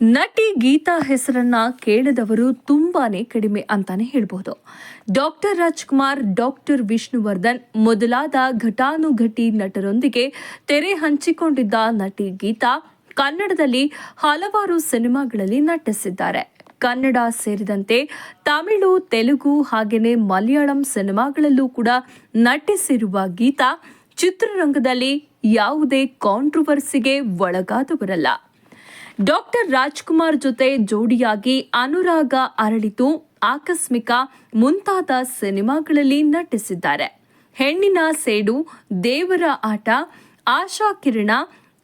ನಟಿ ಗೀತಾ ಹೆಸರನ್ನ ಕೇಳದವರು ತುಂಬಾನೇ ಕಡಿಮೆ ಅಂತಾನೆ ಹೇಳ್ಬೋದು. ಡಾಕ್ಟರ್ ರಾಜ್ಕುಮಾರ್, ಡಾಕ್ಟರ್ ವಿಷ್ಣುವರ್ಧನ್ ಮೊದಲಾದ ಘಟಾನುಘಟಿ ನಟರೊಂದಿಗೆ ತೆರೆ ಹಂಚಿಕೊಂಡಿದ್ದ ನಟಿ ಗೀತಾ ಕನ್ನಡದಲ್ಲಿ ಹಲವಾರು ಸಿನಿಮಾಗಳಲ್ಲಿ ನಟಿಸಿದ್ದಾರೆ. ಕನ್ನಡ ಸೇರಿದಂತೆ ತಮಿಳು, ತೆಲುಗು ಹಾಗೆಯೇ ಮಲಯಾಳಂ ಸಿನಿಮಾಗಳಲ್ಲೂ ಕೂಡ ನಟಿಸಿರುವ ಗೀತಾ ಚಿತ್ರರಂಗದಲ್ಲಿ ಯಾವುದೇ ಕಾಂಟ್ರವರ್ಸಿಗೆ ಒಳಗಾದವರಲ್ಲ. ಡಾಕ್ಟರ್ ರಾಜ್ಕುಮಾರ್ ಜೊತೆ ಜೋಡಿಯಾಗಿ ಅನುರಾಗ ಅರಳಿತು. ಆಕಸ್ಮಿಕ ಮುಂತಾದ ಸಿನಿಮಾಗಳಲ್ಲಿ ನಟಿಸಿದ್ದಾರೆ. ಹೆಣ್ಣಿನ ಸೇಡು, ದೇವರ ಆಟ, ಆಶಾ ಕಿರಣ,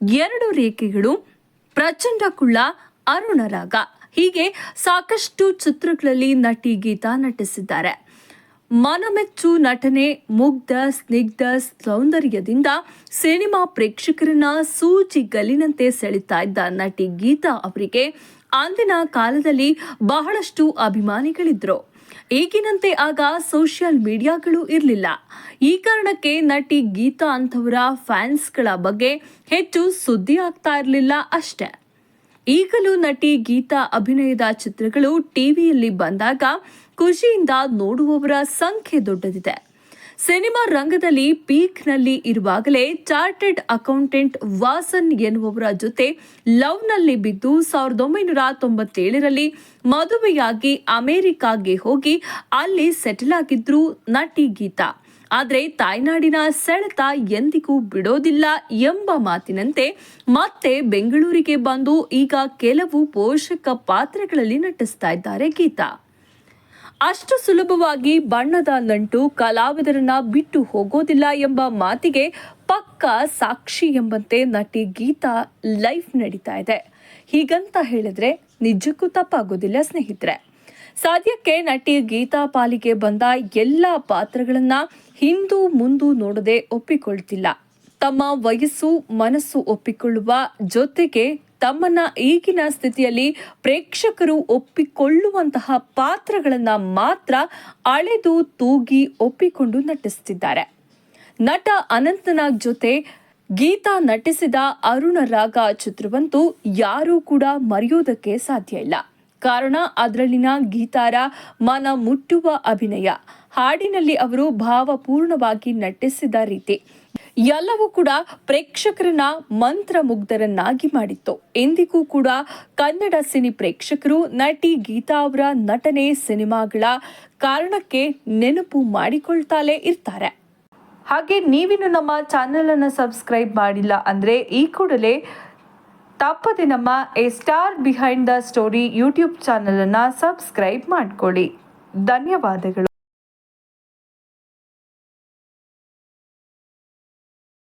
ಎರಡು ರೇಖೆಗಳು, ಪ್ರಚಂಡ ಕುಳ್ಳ, ಅರುಣರಾಗ. ಹೀಗೆ ಸಾಕಷ್ಟು ಚಿತ್ರಗಳಲ್ಲಿ ನಟಿ ಗೀತಾ ನಟಿಸಿದ್ದಾರೆ. ಮನಮೆಚ್ಚು ನಟನೆ, ಮುಗ್ಧ, ಸ್ನಿಗ್ಧ ಸೌಂದರ್ಯದಿಂದ ಸಿನಿಮಾ ಪ್ರೇಕ್ಷಕರನ್ನ ಸೂಜಿ ಗಲಿನಂತೆ ಸೆಳಿತಾ ಇದ್ದ ನಟಿ ಗೀತಾ ಅವರಿಗೆ ಅಂದಿನ ಕಾಲದಲ್ಲಿ ಬಹಳಷ್ಟು ಅಭಿಮಾನಿಗಳಿದ್ರು. ಈಗಿನಂತೆ ಆಗ ಸೋಷಿಯಲ್ ಮೀಡಿಯಾಗಳು ಇರಲಿಲ್ಲ. ಈ ಕಾರಣಕ್ಕೆ ನಟಿ ಗೀತಾ ಅಂಥವರ ಫ್ಯಾನ್ಸ್ಗಳ ಬಗ್ಗೆ ಹೆಚ್ಚು ಸುದ್ದಿ ಆಗ್ತಾ ಇರಲಿಲ್ಲ ಅಷ್ಟೇ. ಈಗಲೂ ನಟಿ ಗೀತಾ ಅಭಿನಯದ ಚಿತ್ರಗಳು ಟಿವಿಯಲ್ಲಿ ಬಂದಾಗ ಖುಷಿಯಿಂದ ನೋಡುವವರ ಸಂಖ್ಯೆ ದೊಡ್ಡದಿದೆ. ಸಿನಿಮಾ ರಂಗದಲ್ಲಿ ಪೀಕ್ನಲ್ಲಿ ಇರುವಾಗಲೇ ಚಾರ್ಟೆಡ್ ಅಕೌಂಟೆಂಟ್ ವಾಸನ್ ಎನ್ನುವವರ ಜೊತೆ ಲವ್ನಲ್ಲಿ ಬಿದ್ದು ಸಾವಿರದ ಒಂಬೈನೂರ ತೊಂಬತ್ತೇಳರಲ್ಲಿ ಮದುವೆಯಾಗಿ ಅಮೆರಿಕಾಗೆ ಹೋಗಿ ಅಲ್ಲಿ ಸೆಟಲ್ ಆಗಿದ್ರು ನಟಿ ಗೀತಾ. ಆದರೆ ತಾಯ್ನಾಡಿನ ಸೆಳೆತ ಎಂದಿಗೂ ಬಿಡೋದಿಲ್ಲ ಎಂಬ ಮಾತಿನಂತೆ ಮತ್ತೆ ಬೆಂಗಳೂರಿಗೆ ಬಂದು ಈಗ ಕೆಲವು ಪೋಷಕ ಪಾತ್ರಗಳಲ್ಲಿ ನಟಿಸ್ತಾ ಇದ್ದಾರೆ ಗೀತಾ. ಅಷ್ಟು ಸುಲಭವಾಗಿ ಬಣ್ಣದ ನಂಟು ಕಲಾವಿದರನ್ನ ಬಿಟ್ಟು ಹೋಗೋದಿಲ್ಲ ಎಂಬ ಮಾತಿಗೆ ಪಕ್ಕ ಸಾಕ್ಷಿ ಎಂಬಂತೆ ನಟಿ ಗೀತಾ ಲೈಫ್ ನಡೀತಾ ಇದೆ. ಹೀಗಂತ ಹೇಳಿದ್ರೆ ನಿಜಕ್ಕೂ ತಪ್ಪಾಗೋದಿಲ್ಲ ಸ್ನೇಹಿತರೆ. ಸದ್ಯಕ್ಕೆ ನಟಿ ಗೀತಾ ಪಾಲಿಗೆ ಬಂದ ಎಲ್ಲ ಪಾತ್ರಗಳನ್ನ ಹಿಂದೂ ಮುಂದು ನೋಡದೆ ಒಪ್ಪಿಕೊಳ್ತಿಲ್ಲ. ತಮ್ಮ ವಯಸ್ಸು, ಮನಸ್ಸು ಒಪ್ಪಿಕೊಳ್ಳುವ ಜೊತೆಗೆ ತಮ್ಮನ್ನ ಈಗಿನ ಸ್ಥಿತಿಯಲ್ಲಿ ಪ್ರೇಕ್ಷಕರು ಒಪ್ಪಿಕೊಳ್ಳುವಂತಹ ಪಾತ್ರಗಳನ್ನ ಮಾತ್ರ ಅಳೆದು ತೂಗಿ ಒಪ್ಪಿಕೊಂಡು ನಟಿಸುತ್ತಿದ್ದಾರೆ ನಟ ಅನಂತನಾಗ್ ಜೊತೆ ಗೀತಾ ನಟಿಸಿದ ಅರುಣ ರಾಗ ಚಿತ್ರವಂತೂ ಯಾರೂ ಕೂಡ ಮರೆಯೋದಕ್ಕೆ ಸಾಧ್ಯ ಇಲ್ಲ. ಕಾರಣ ಅದರಲ್ಲಿನ ಗೀತಾರ ಮನ ಮುಟ್ಟುವ ಅಭಿನಯ. ಹಾಡಿನಲ್ಲಿ ಅವರು ಭಾವಪೂರ್ಣವಾಗಿ ನಟಿಸಿದ ರೀತಿ. ಎಲ್ಲವೂ ಕೂಡ ಪ್ರೇಕ್ಷಕರನ್ನ ಮಂತ್ರಮುಗ್ಧರನ್ನಾಗಿ ಮಾಡಿತ್ತು. ಎಂದಿಗೂ ಕೂಡ ಕನ್ನಡ ಸಿನಿ ಪ್ರೇಕ್ಷಕರು, ನಟಿ ಗೀತಾ ಅವರ ನಟನೆ ಸಿನಿಮಾಗಳ ಕಾರಣಕ್ಕೆ ನೆನಪು ಮಾಡಿಕೊಳ್ತಾಲೇ ಇರ್ತಾರೆ. ಹಾಗೆ ನೀವಿನ್ನು ನಮ್ಮ ಚಾನೆಲ್ ಅನ್ನು ಸಬ್ಸ್ಕ್ರೈಬ್ ಮಾಡಿಲ್ಲ ಅಂದ್ರೆ ಈ ಕೂಡಲೇ ತಪ್ಪದೆ ನಮ್ಮ A star behind the story YouTube ಚಾನಲನ್ನು ಸಬ್ಸ್ಕ್ರೈಬ್ ಮಾಡಿಕೊಳ್ಳಿ. ಧನ್ಯವಾದಗಳು.